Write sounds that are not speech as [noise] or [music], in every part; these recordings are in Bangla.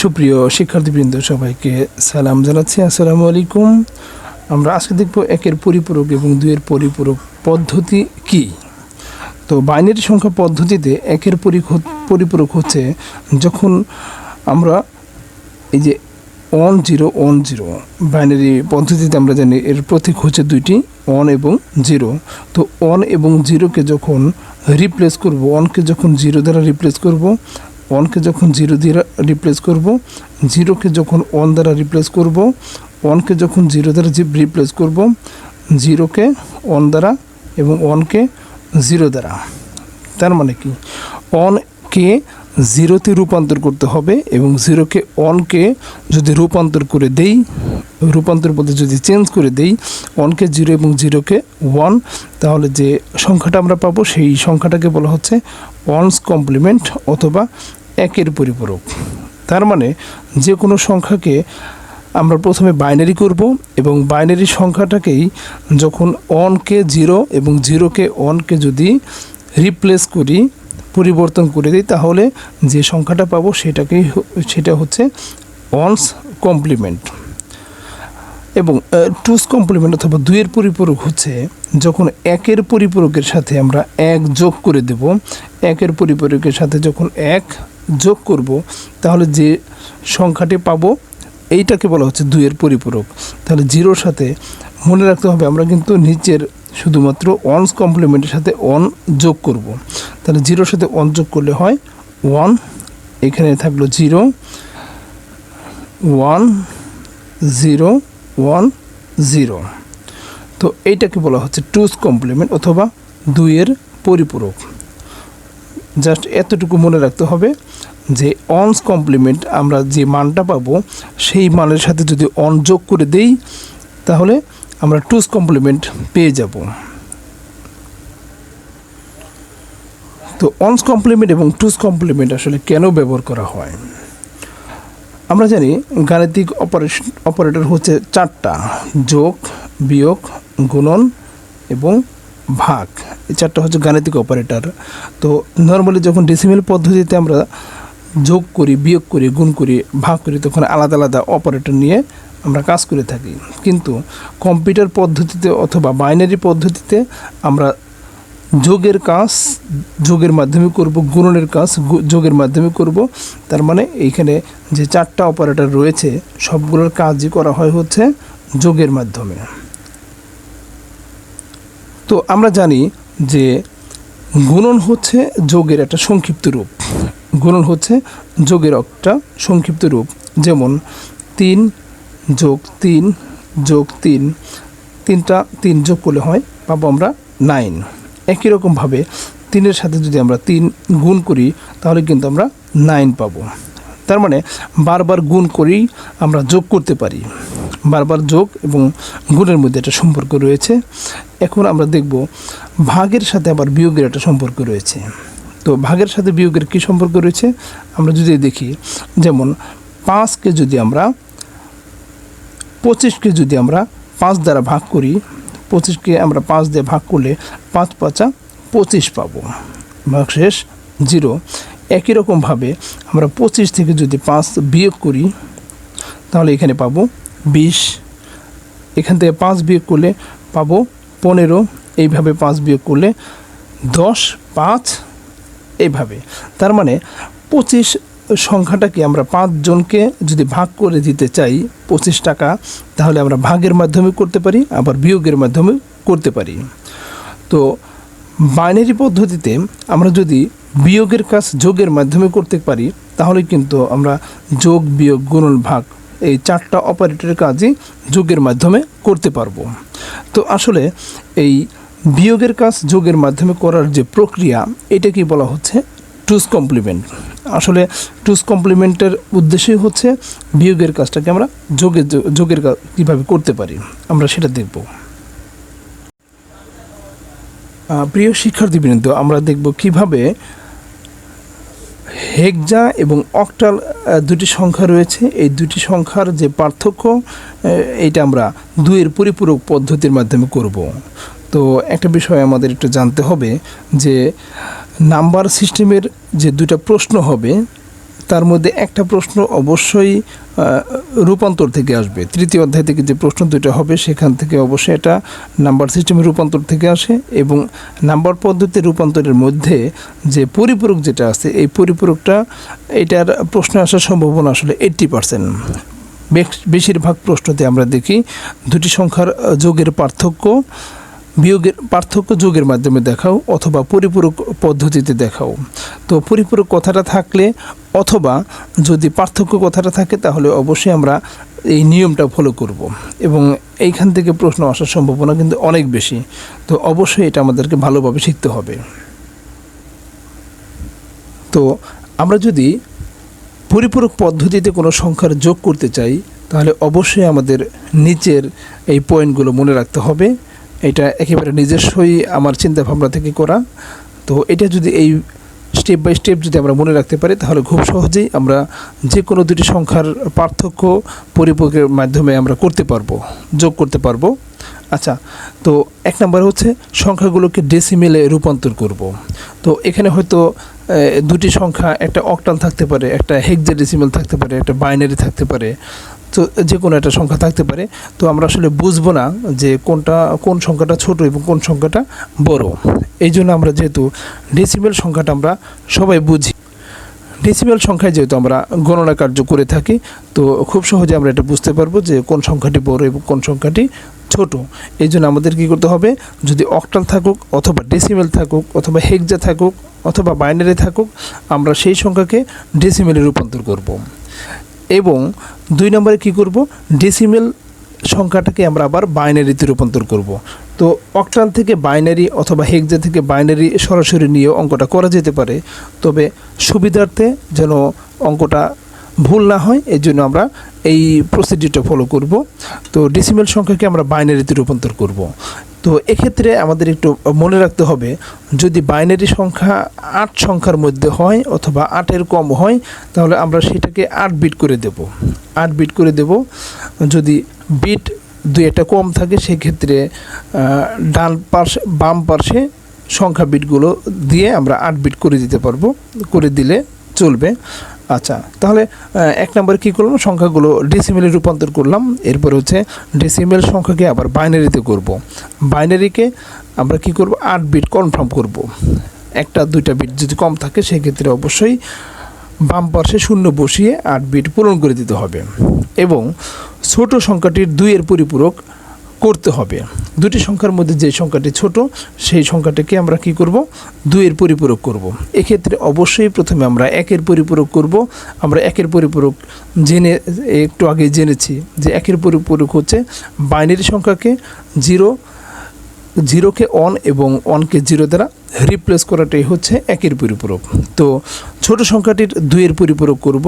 সুপ্রিয় শিক্ষার্থীবৃন্দ, সবাইকে সালাম জানাচ্ছি। আসসালামু আলাইকুম। আমরা আজকে দেখব একের পরিপূরক এবং দুইয়ের পরিপূরক পদ্ধতি কি? তো বাইনারি সংখ্যা পদ্ধতিতে একের পরিপূরক হচ্ছে যখন আমরা এই যে one zero one zero binary পদ্ধতিতে আমরা জানি এর প্রতীক হচ্ছে দুইটি ওয়ান এবং জিরো তো ওয়ান এবং জিরোকে যখন রিপ্লেস করব ওয়ানকে যখন জিরো দ্বারা রিপ্লেস করব ওয়ানকে যখন জিরো দিয়ে রিপ্লেস করব জিরোকে যখন ওয়ান দ্বারা রিপ্লেস করব ওয়ানকে যখন জিরো দ্বারা রিপ্লেস করব জিরোকে ওয়ান দ্বারা এবং ওয়ানকে জিরো দ্বারা। তার মানে কি? অনকে জিরোতে রূপান্তর করতে হবে এবং জিরোকে অনকে যদি রূপান্তর করে দেই, রূপান্তর বলতে যদি চেঞ্জ করে দেই ওয়ানকে জিরো এবং জিরোকে ওয়ান তাহলে যে সংখ্যাটা আমরা পাবো সেই সংখ্যাটাকে বলা হচ্ছে ওয়ানস কমপ্লিমেন্ট অথবা একের পরিপূরক। তার মানে যে কোনো সংখ্যাকে আমরা প্রথমে বাইনারি করব এবং বাইনারি সংখ্যাটাকেই যখন অনকে জিরো এবং জিরোকে অনকে যদি রিপ্লেস করি পরিবর্তন করে দিই, তাহলে যে সংখ্যাটা পাবো সেটাকেই সেটা হচ্ছে অনস কমপ্লিমেন্ট এবং টুস কমপ্লিমেন্ট অথবা দুইয়ের পরিপূরক হচ্ছে যখন একের পরিপূরকের সাথে আমরা এক যোগ করে দেব, একের পরিপূরকের সাথে যখন এক যোগ করব, তাহলে যে সংখ্যাটি পাবো এইটাকে বলা হচ্ছে দুইয়ের পরিপূরক। তাহলে জিরোর সাথে মনে রাখতে হবে, আমরা কিন্তু নিচের শুধুমাত্র ওয়ানস কমপ্লিমেন্টের সাথে ওয়ান যোগ করব। তাহলে জিরোর সাথে ওয়ান যোগ করলে হয় ওয়ান এখানে থাকল zero one zero one zero. তো এইটাকে বলা হচ্ছে টুস কমপ্লিমেন্ট অথবা দুইয়ের পরিপূরক। জাস্ট এতটুকু মনে রাখতে হবে যে অনস কমপ্লিমেন্ট আমরা যে মানটা পাবো, সেই মানের সাথে যদি অন যোগ করে দেই, তাহলে আমরা টুস কমপ্লিমেন্ট পেয়ে যাব। তো অনস কমপ্লিমেন্ট এবং টুস কমপ্লিমেন্ট আসলে কেন ব্যবহার করা হয়? আমরা জানি গাণিতিক অপারেশন অপারেটর হচ্ছে চারটা, যোগ, বিয়োগ, গুণন এবং ভাগ। এই চারটা হচ্ছে গাণিতিক অপারেটর তো নর্মালি যখন ডেসিমেল পদ্ধতিতে আমরা যোগ করি, বিয়োগ করি, গুণ করি, ভাগ করি, তখন আলাদা আলাদা অপারেটর নিয়ে আমরা কাজ করে থাকি। কিন্তু কম্পিউটার পদ্ধতিতে অথবা বাইনারি পদ্ধতিতে আমরা যোগের কাজ, যোগের মাধ্যমে করব, গুণনের কাজ যোগের মাধ্যমে করব। তার মানে এইখানে যে চারটা অপারেটর রয়েছে, সবগুলোর কাজই করা হয় হচ্ছে যোগের মাধ্যমে। তো আমরা জানি যে গুণন হচ্ছে যোগের একটা সংক্ষিপ্ত রূপ। গুণন হচ্ছে যোগের একটা সংক্ষিপ্ত রূপ। যেমন তিন যোগ তিন যোগ তিন, তিনটা তিন যোগ করলে হয়, পাবো আমরা নাইন। একই রকমভাবে তিনের সাথে যদি আমরা তিন গুণ করি, তাহলে কিন্তু আমরা নাইন পাবো। তার মানে বারবার গুণ করেই আমরা যোগ করতে পারি। বারবার যোগ এবং গুণের মধ্যে একটা সম্পর্ক রয়েছে। এখন আমরা দেখব ভাগের সাথে আবার বিয়োগের একটা সম্পর্ক রয়েছে। তো ভাগের সাথে বিয়োগের কী সম্পর্ক রয়েছে? আমরা যদি দেখি, যেমন পাঁচকে যদি আমরা পঁচিশকে যদি আমরা পাঁচ দ্বারা ভাগ করি পঁচিশকে আমরা পাঁচ দিয়ে ভাগ করলে পাঁচ পাঁচা পঁচিশ পাবো। ভাগ শেষ জিরো। একই রকমভাবে আমরা পঁচিশ থেকে যদি পাঁচ বিয়োগ করি, তাহলে এখানে পাবো বিশ। এখান থেকে পাঁচ বিয়োগ করলে পাবো পনেরো। এইভাবে পাঁচ বিয়োগ করলে দশ, পাঁচ, এইভাবে। তার মানে পঁচিশ সংখ্যাটাকে আমরা পাঁচজনকে যদি ভাগ করে দিতে চাই পঁচিশ টাকা, তাহলে আমরা ভাগের মাধ্যমে করতে পারি, আবার বিয়োগের মাধ্যমে করতে পারি। তো বাইনারি পদ্ধতিতে আমরা যদি বিয়োগের কাজ যোগের মাধ্যমে করতে পারি, তাহলে কিন্তু আমরা যোগ, বিয়োগ, গুণন, ভাগ এই চারটা অপারেটরের কাজই যোগের মাধ্যমে করতে পারব। তো আসলে এই বিয়োগের কাজ যোগের মাধ্যমে করার যে প্রক্রিয়া এটাকেই বলা হচ্ছে? টুস কমপ্লিমেন্ট। আসলে টুস কমপ্লিমেন্টের উদ্দেশ্যই হচ্ছে বিয়োগের কাজটাকে আমরা যোগের যোগের কাজ কীভাবে করতে পারি, আমরা সেটা দেখব। প্রিয় শিক্ষার্থীবৃন্দ, আমরা দেখব কীভাবে হেক্সা এবং অক্টাল দুটি সংখ্যা রয়েছে। এই দুটি সংখ্যার যে পার্থক্য এইটা আমরা দুইয়ের পরিপূরক পদ্ধতির মাধ্যমে করব। তো একটা বিষয় আমাদের একটু জানতে হবে যে নাম্বার সিস্টেমের যে দুটা প্রশ্ন হবে, তার মধ্যে একটা প্রশ্ন অবশ্যই রূপান্তর থেকে আসবে। তৃতীয় অধ্যায় থেকে যে প্রশ্ন দুটো হবে, সেখান থেকে অবশ্যই এটা নাম্বার সিস্টেমের রূপান্তর থেকে আসে এবং নাম্বার পদ্ধতির রূপান্তরের মধ্যে যে পরিপূরক যেটা আছে, এই পরিপূরকটা, এটার প্রশ্ন আসার সম্ভাবনা আসলে এইট্টি পার্সেন্ট বেশিরভাগ প্রশ্নতে আমরা দেখি, দুটি সংখ্যার যোগের পার্থক্য বিয়োগের পার্থক্য যোগের মাধ্যমে দেখাও অথবা পরিপূরক পদ্ধতিতে দেখাও। তো পরিপূরক কথাটা থাকলে অথবা যদি পার্থক্য কথাটা থাকে তাহলে অবশ্যই আমরা এই নিয়মটা ফলো করব। এবং এইখান থেকে প্রশ্ন আসার সম্ভাবনা কিন্তু অনেক বেশি। তো অবশ্যই এটা আমাদেরকে ভালোভাবে শিখতে হবে। তো আমরা যদি পরিপূরক পদ্ধতিতে কোনো সংখ্যার যোগ করতে চাই, তাহলে অবশ্যই আমাদের নিচের এই পয়েন্টগুলো মনে রাখতে হবে। এটা একেবারে নিজস্বই আমার চিন্তা ভাবনা থেকে করা। তো এটা যদি এই স্টেপ বাই স্টেপ যদি আমরা মনে রাখতে পারি, তাহলে খুব সহজেই আমরা যে কোনো দুটি সংখ্যার পার্থক্য পরিপূরকের মাধ্যমে আমরা করতে পারব, যোগ করতে পারব। আচ্ছা তো এক নম্বর হচ্ছে সংখ্যাগুলোকে ডেসিমেলে রূপান্তর করব। তো এখানে হয়তো দুটি সংখ্যা একটা অক্টাল থাকতে পারে, একটা হেক্সাডেসিমেল থাকতে পারে, একটা বাইনারি থাকতে পারে। তো যে কোনো একটা সংখ্যা থাকতে পারে। তো আমরা আসলে বুঝব না যে কোনটা, কোন সংখ্যাটা ছোট এবং কোন সংখ্যাটা বড়। এই জন্য আমরা যেহেতু ডেসিমেল সংখ্যাটা আমরা সবাই বুঝি। ডেসিমেল সংখ্যায় যেহেতু আমরা গণনা কার্য করে থাকি, তো খুব সহজে আমরা এটা বুঝতে পারব যে কোন সংখ্যাটি বড় এবং কোন সংখ্যাটি ছোট। এই জন্য আমাদের কী করতে হবে, যদি অক্টাল থাকুক অথবা ডেসিমেল থাকুক অথবা হেক্সা থাকুক অথবা বাইনারি থাকুক, আমরা সেই সংখ্যাকে ডেসিমেলে রূপান্তর করব। এবং দুই নম্বরে কি করব? ডেসিমেল সংখ্যাটাকে আমরা আবার বাইনারিতে রূপান্তর করব। তো অক্টাল থেকে বাইনারি অথবা হেক্সা থেকে বাইনারি সরাসরি নিয়ে অঙ্কটা করা যেতে পারে। তবে সুবিধার্থে যেন অঙ্কটা ভুল না হয় এই জন্য আমরা এই প্রসিডিউরটা ফলো করব। তো ডেসিমেল সংখ্যাকে আমরা বাইনারিতে রূপান্তর করব। তো এক্ষেত্রে আমাদের একটু মনে রাখতে হবে, যদি বাইনারি সংখ্যা আট সংখ্যার মধ্যে হয় অথবা আটের কম হয়, তাহলে আমরা সেটাকে আট বিট করে দেব। আট বিট করে দেব। যদি বিট দুই একটা কম থাকে, সেক্ষেত্রে ডান পার্শ্বে বাম পার্শ্বে সংখ্যা বিটগুলো দিয়ে আমরা আট বিট করে দিতে পারব। করে দিলে চলবে। আচ্ছা তাহলে এক নম্বরে কী করলাম? সংখ্যাগুলো ডেসিমেলে রূপান্তর করলাম। এরপর হচ্ছে ডেসিমেল সংখ্যাকে আবার বাইনারিতে করব। বাইনারিকে আমরা কি করব? আট বিট কনফার্ম করব। একটা, দুইটা বিট যদি কম থাকে, সেক্ষেত্রে অবশ্যই বাম পার্শ্বে শূন্য বসিয়ে আট বিট পূরণ করে দিতে হবে। এবং ছোট সংখ্যাটির দুইয়ের পরিপূরক করতে হবে। দুটি সংখ্যার মধ্যে যে সংখ্যাটি ছোট, সেই সংখ্যাটাকে আমরা কি করব? দুইয়ের পরিপূরক করব। এক্ষেত্রে অবশ্যই প্রথমে আমরা একের পরিপূরক করব। আমরা একের পরিপূরক জেনে, একটু আগে জেনেছি যে একের পরিপূরক হচ্ছে বাইনারি সংখ্যাকে জিরো, জিরোকে অন এবং অনকে জিরো দ্বারা রিপ্লেস করাটাই হচ্ছে একের পরিপূরক। তো ছোট সংখ্যাটির দুইয়ের পরিপূরক করব,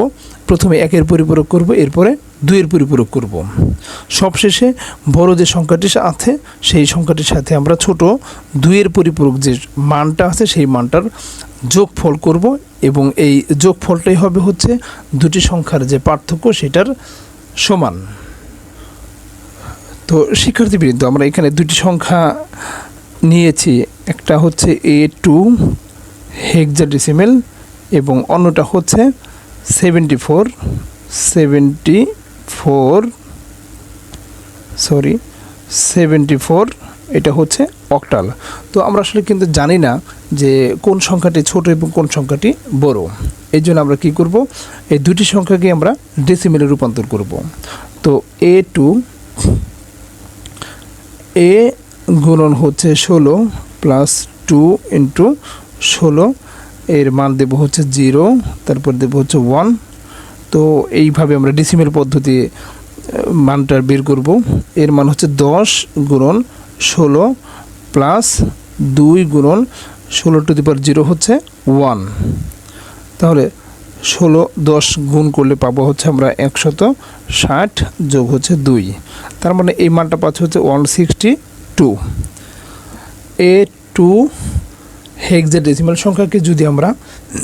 প্রথমে একের পরিপূরক করব, এরপরে দুইয়ের পরিপূরক করব। সবশেষে বড় যে সংখ্যাটি আছে সেই সংখ্যাটির সাথে আমরা ছোট দুইয়ের পরিপূরক যে মানটা আছে, সেই মানটার যোগফল করব এবং এই যোগফলটাই হবে হচ্ছে দুটি সংখ্যার যে পার্থক্য সেটার সমান। তো শিক্ষার্থীবৃন্দ, আমরা এখানে দুটি সংখ্যা নিয়েছি। একটা হচ্ছে এ টু হেক্সাডেসিমেল এবং অন্যটা হচ্ছে seventy four seventy four sorry seventy four এটা হচ্ছে অক্টাল তো আমরা আসলে কিন্তু জানি না যে কোন সংখ্যাটি ছোট এবং কোন সংখ্যাটি বড়। এই জন্য আমরা কি করব? এই দুটি সংখ্যাকে আমরা ডেসিমেলে রূপান্তর করব। তো এ টু এ গুণন হচ্ছে ষোলো প্লাস টু ইন্টু ষোলো এর মান দেব হচ্ছে জিরো তারপর দেব হচ্ছে ওয়ান তো এইভাবে আমরা ডিসিমেল পদ্ধতি আহ, মানটা বের করব। এর মান হচ্ছে দশ গুণন ষোলো প্লাস দুই গুণন ষোলো টু দি জিরো হচ্ছে ওয়ান তাহলে ষোলো দশ গুণ করলে পাবো হচ্ছে আমরা একশত ষাট যোগ হচ্ছে দুই। তার মানে এই মানটা পাচ্ছে হচ্ছে one sixty two A to hexadecimal সংখ্যাকে যদি আমরা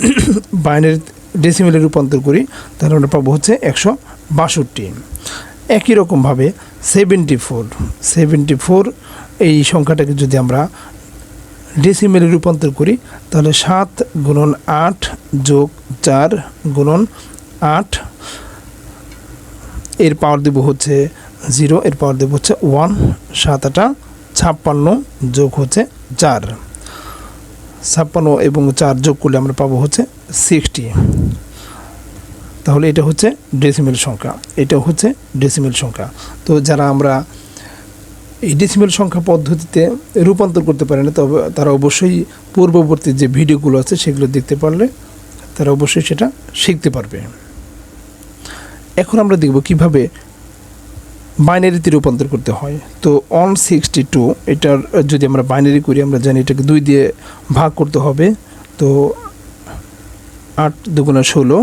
[coughs] বাইনারি ডেসিমেলে রূপান্তর করি, তাহলে আমরা পাবো হচ্ছে একশো বাষট্টি। একই রকমভাবে সেভেন্টি ফোর সেভেন্টি ফোর এই সংখ্যাটাকে যদি আমরা ডেসিমেলে রূপান্তর করি, তাহলে সাত গুণন আট যোগ চার গুণন আট, এর পাওয়ার দেব হচ্ছে জিরো এর পাওয়ার দেব হচ্ছে ওয়ান সাত আটা ছাপ্পান্ন যোগ হচ্ছে চার। ছাপ্পান্ন এবং চার যোগ করলে আমরা পাবো হচ্ছে সিক্সটি তাহলে এটা হচ্ছে ডেসিমেল সংখ্যা। এটা হচ্ছে ডেসিমেল সংখ্যা। তো যারা আমরা এই ডেসিমেল সংখ্যা পদ্ধতিতে রূপান্তর করতে পারে না, তবে তারা অবশ্যই পূর্ববর্তী যে ভিডিওগুলো আছে সেগুলো দেখতে পারলে তারা অবশ্যই সেটা শিখতে পারবে। এখন আমরা দেখব কীভাবে বাইনারিতে রূপান্তর করতে হয়। তো অন সিক্সটি টু এটার, যদি আমরা বাইনারি করি, আমরা জানি এটাকে দুই দিয়ে ভাগ করতে হবে। তো আট দুগুণা ষোলো,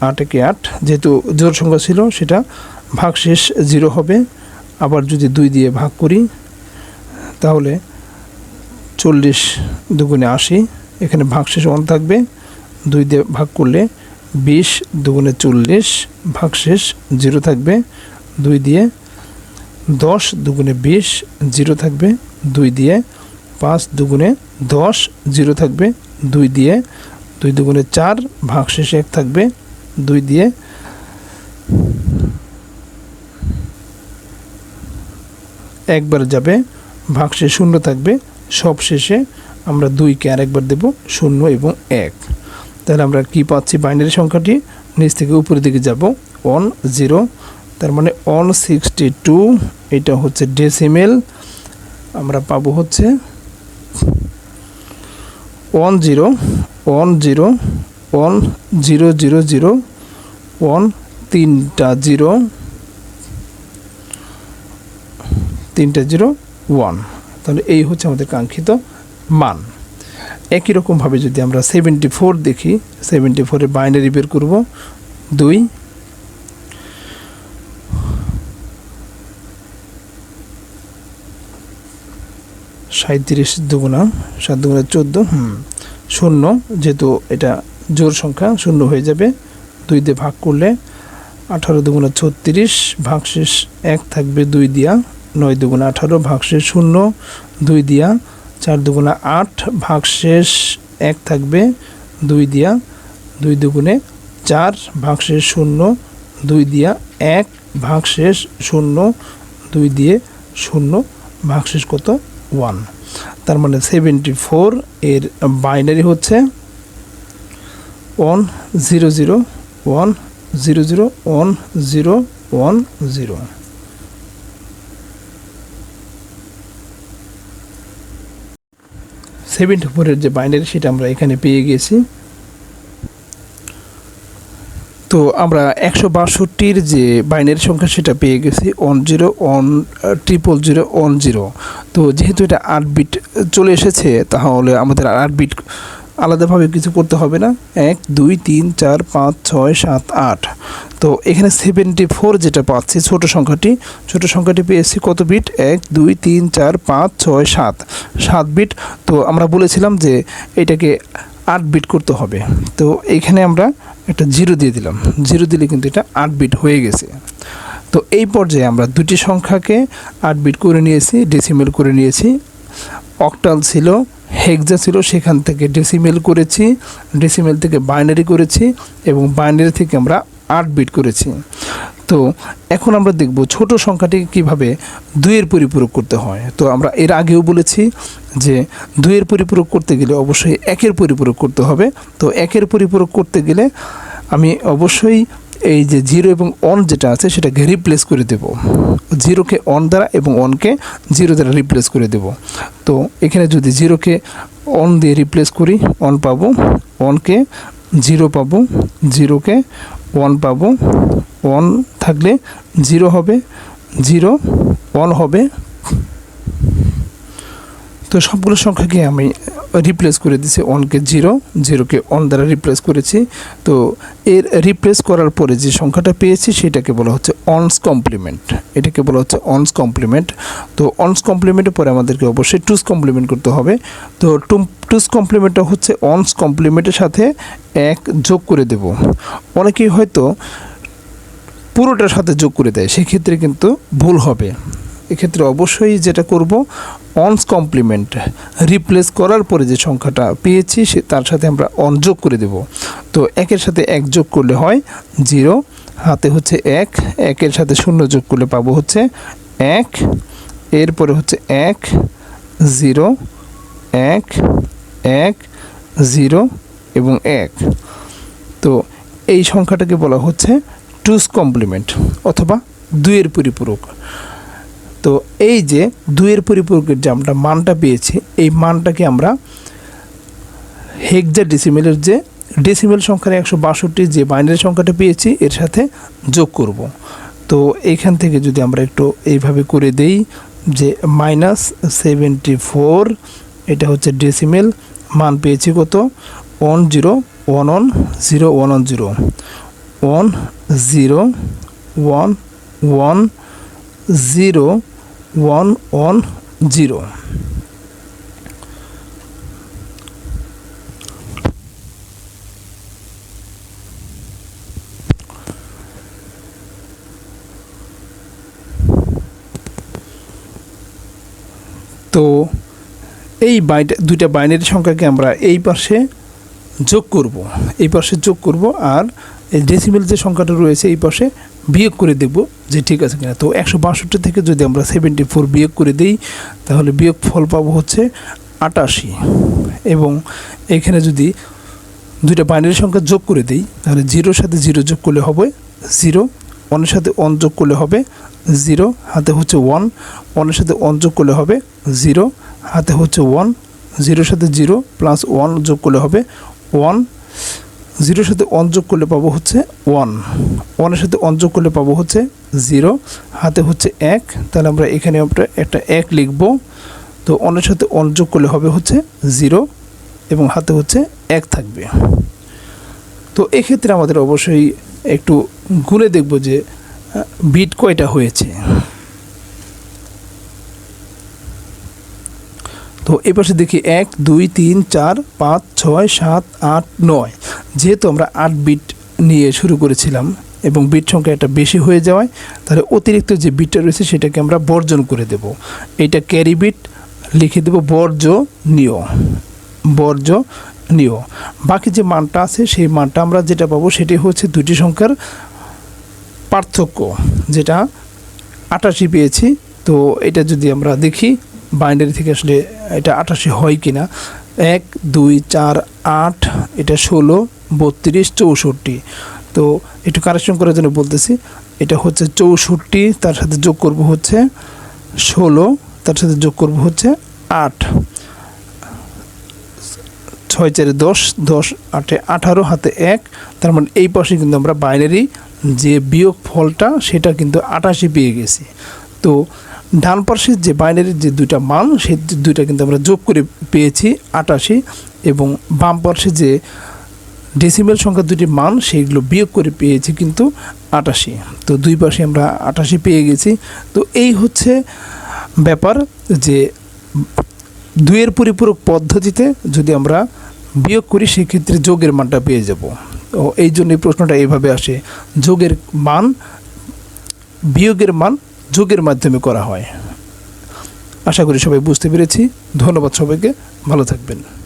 আট একে আট, যেহেতু জোর সংখ্যা ছিল, সেটা ভাগ শেষ জিরো হবে। আবার যদি দুই দিয়ে ভাগ করি, তাহলে চল্লিশ দুগুণে আশি, এখানে ভাগশেষ ওয়ান থাকবে। দুই দিয়ে ভাগ করলে বিশ দুগুণে চল্লিশ ভাগশেষ জিরো থাকবে দুই দিয়ে দশ দুগুণে বিশ জিরো থাকবে দুই দিয়ে পাঁচ দুগুণে দশ জিরো থাকবে দুই দিয়ে দুই দুগুণে চার ভাগশেষ এক থাকবে দুই দিয়ে একবার যাবে ভাগশেষ শূন্য থাকবে সব শেষে আমরা দুইকে আরেকবার দেব শূন্য এবং এক। তাহলে আমরা কি পাচ্ছি বাইনারি সংখ্যাটি? নিচ থেকে উপরের দিকে যাব। ওয়ান জিরো তার মানে ওয়ান সিক্সটি টু এটা হচ্ছে ডেসিমেল আমরা পাবো হচ্ছে one zero one zero one zero zero zero one তিনটা জিরো তিনটা জিরো ওয়ান তাহলে এই হচ্ছে আমাদের কাঙ্ক্ষিত মান। একই রকমভাবে যদি আমরা সেভেন্টি ফোর দেখি সেভেন্টি ফোরে বাইনারি বের করব, দুই সাঁত্রিশ দুগুণা, সাত দুগুণা চোদ্দ, হুম, শূন্য, যেহেতু এটা জোর সংখ্যা, শূন্য হয়ে যাবে, দুই দিয়ে ভাগ করলে আঠারো দুগুণা ছত্রিশ, ভাগশেষ এক থাকবে দুই দিয়া, নয় দুগুণা আঠারো, ভাগশেষ শূন্য, দুই দিয়া চার দুগুণা আট, ভাগশেষ এক থাকবে দুই দিয়া দুই দুগুণে চার, ভাগশেষ শূন্য দুই দিয়া এক, ভাগশেষ শূন্য দুই দিয়ে শূন্য, ভাগশেষ কত? ওয়ান। তার মানে সেভেন্টি ফোর এর বাইনারি হচ্ছে one zero zero one zero zero one zero one zero. Seventy ফোরের যে বাইনারি সেটা আমরা এখানে পেয়ে গেছি। তো আমরা একশো বাষট্টির যে বাইনারি সংখ্যা সেটা পেয়ে গেছি, one zero, one triple zero, one zero. তো যেহেতু এটা আট বিট চলে এসেছে, তাহলে আমাদের আট বিট আলাদাভাবে কিছু করতে হবে না। এক, দুই, তিন, চার, পাঁচ, ছয়, সাত, আট। তো এখানে সেভেন্টি ফোর যেটা পাচ্ছি, ছোট সংখ্যাটি ছোট সংখ্যাটি পেয়েছি কত বিট এক, দুই, তিন, চার, পাঁচ, ছয়, সাত। সাত বিট তো আমরা বলেছিলাম যে এটাকে আট বিট করতে হবে। তো এইখানে আমরা একটা জিরো দিয়ে দিলাম। জিরো দিলে কিন্তু এটা আট বিট হয়ে গেছে। তো এই পর্যায়ে আমরা দুটি সংখ্যাকে আট বিট করে নিয়েছি ডেসিমেল করে নিয়েছি। অক্টাল ছিল হেক্সা ছিল, সেখান থেকে ডেসিমেল করেছি ডেসিমেল থেকে বাইনারি করেছি এবং বাইনারি থেকে আমরা আট বিট করেছি। তো এখন আমরা দেখব ছোট সংখ্যাটিকে কীভাবে দুইয়ের পরিপূরক করতে হয়। তো আমরা এর আগেও বলেছি যে দুইয়ের পরিপূরক করতে গেলে অবশ্যই একের পরিপূরক করতে হবে। তো একের পরিপূরক করতে গেলে আমি অবশ্যই এই যে জিরো এবং অন যেটা আছে সেটাকে রিপ্লেস করে দেব। জিরোকে অন দ্বারা এবং অনকে জিরো দ্বারা রিপ্লেস করে দেব। তো এখানে যদি জিরোকে অন দিয়ে রিপ্লেস করি অন পাবো অনকে জিরো পাবো জিরোকে ওয়ান পাবো। ওয়ান থাকলে জিরো হবে। জিরো ওয়ান হবে। তো সবগুলো সংখ্যাকে আমি রিপ্লেস করে দিয়েছি ওয়ানকে জিরো জিরোকে ওয়ান দ্বারা রিপ্লেস করেছি। তো এর রিপ্লেস করার পরে যে সংখ্যাটা পেয়েছি, সেটাকে বলা হচ্ছে অনস কমপ্লিমেন্ট এটাকে বলা হচ্ছে অনস কমপ্লিমেন্ট তো অনস কমপ্লিমেন্টের পরে আমাদেরকে অবশ্যই টুস কমপ্লিমেন্ট করতে হবে। তো টুম টুস কমপ্লিমেন্টটা হচ্ছে অনস কমপ্লিমেন্টের সাথে এক যোগ করে দেব। অনেকেই হয়তো পুরোটার সাথে যোগ করে দেয়, সেক্ষেত্রে কিন্তু ভুল হবে। এক্ষেত্রে অবশ্যই যেটা করব অনস কমপ্লিমেন্ট রিপ্লেস করার পরে যে সংখ্যাটা পেয়েছি, সে তার সাথে আমরা অন যোগ করে দেব। তো একের সাথে এক যোগ করলে হয় জিরো, হাতে হচ্ছে এক, একের সাথে শূন্য যোগ করলে পাবো হচ্ছে এক, এরপরে হচ্ছে এক, জিরো, এক এক জিরো এবং এক। তো এই সংখ্যাটাকে বলা হচ্ছে টুস কমপ্লিমেন্ট অথবা দুইয়ের পরিপূরক। তো এই যে দুইয়ের পরিপূরকের যে আমরা মানটা পেয়েছি, এই মানটাকে আমরা হেক্সা ডেসিমেলের যে ডেসিমেল সংখ্যার একশো বাষট্টি যে বাইনারি সংখ্যাটা পেয়েছি, এর সাথে যোগ করব। তো এইখান থেকে যদি আমরা একটু এইভাবে করে দেই যে মাইনাস সেভেন্টি ফোর এটা হচ্ছে ডেসিমেল মান পেয়েছি কত? One zero one one zero one one zero one zero one one zero one one zero তো এই বাইটা, দুইটা বাইনারি সংখ্যাকে আমরা এই পাশে যোগ করব। এই পাশে যোগ করব আর এই ডেসিমেল যে সংখ্যাটা রয়েছে এই পাশে বিয়োগ করে দেখব যে ঠিক আছে কিনা। তো একশো বাষট্টি থেকে যদি আমরা সেভেন্টি ফোর বিয়োগ করে দিই, তাহলে বিয়োগ ফল পাবো হচ্ছে আটাশি। এবং এখানে যদি দুইটা বাইনারি সংখ্যা যোগ করে দিই, তাহলে জিরোর সাথে জিরো যোগ করলে হবে জিরো, ওয়ানের সাথে ওয়ান যোগ করলে হবে জিরো, হাতে হচ্ছে ওয়ান, ওয়ানের সাথে ওয়ান যোগ করলে হবে জিরো হাতে হচ্ছে ওয়ান জিরোর সাথে জিরো প্লাস ওয়ান যোগ করলে হবে ওয়ান জিরোর সাথে ওয়ান যোগ করলে পাবো হচ্ছে ওয়ান ওয়ানের সাথে ওয়ান যোগ করলে পাবো হচ্ছে জিরো হাতে হচ্ছে এক, তাহলে আমরা এখানে আমরা একটা এক লিখব, তো ওয়ানের সাথে ওয়ান যোগ করলে হবে হচ্ছে জিরো এবং হাতে হচ্ছে এক থাকবে। তো এক্ষেত্রে আমাদের অবশ্যই একটু গুনে দেখব যে বিট কয়টা হয়েছে। তো এই পাশে দেখি এক, দুই, তিন, চার, পাঁচ, ছয়, সাত, আট, নয়। যেহেতু আমরা আট বিট নিয়ে শুরু করেছিলাম এবং বিট সংখ্যা একটা বেশি হয়ে যাওয়ায়, তাহলে অতিরিক্ত যে বিটটা রয়েছে সেটাকে আমরা বর্জন করে দেব। এটা ক্যারি বিট লিখে দেব বর্জ্য নিয় বাকি যে মানটা আছে, সেই মানটা আমরা যেটা পাবো সেটি হচ্ছে দুটি সংখ্যার পার্থক্য। যেটা আটাশি পেয়েছি, তো এটা যদি আমরা দেখি বাইন্ডারি থেকে আসলে এটা আটাশি হয় কি না এক, দুই, চার, আট, এটা ষোলো, বত্রিশ, চৌষট্টি। তো একটু কারেকশন করার জন্য বলতেছি, এটা হচ্ছে চৌষট্টি, তার সাথে যোগ করব হচ্ছে ষোলো, তার সাথে যোগ করব হচ্ছে আট। ছয়, চারে, দশ দশ, আটে আঠারো, হাতে এক। তার মানে এই পাশে কিন্তু আমরা বাইনারি যে বিয়োগ ফলটা সেটা কিন্তু আটাশি পেয়ে গেছি। তো ডান পার্শ্বের যে বাইনারির যে দুইটা মান সেই দুইটা কিন্তু আমরা যোগ করে পেয়েছি আটাশি এবং বাম পার্শ্বে যে ডেসিমেল সংখ্যা দুটি মান সেইগুলো বিয়োগ করে পেয়েছি কিন্তু আটাশি। তো দুই পাশে আমরা আটাশি পেয়ে গেছি। তো এই হচ্ছে ব্যাপার যে দুইয়ের পরিপূরক পদ্ধতিতে যদি আমরা বিয়োগ করি, সেক্ষেত্রে যোগের মানটা পেয়ে যাব। ও এই জন্য প্রশ্নটা এইভাবে আসে। যোগের মান, বিয়োগের মান যোগের মাধ্যমে করা হয়। আশা করি সবাই বুঝতে পেরেছি। ধন্যবাদ সবাইকে। ভালো থাকবেন।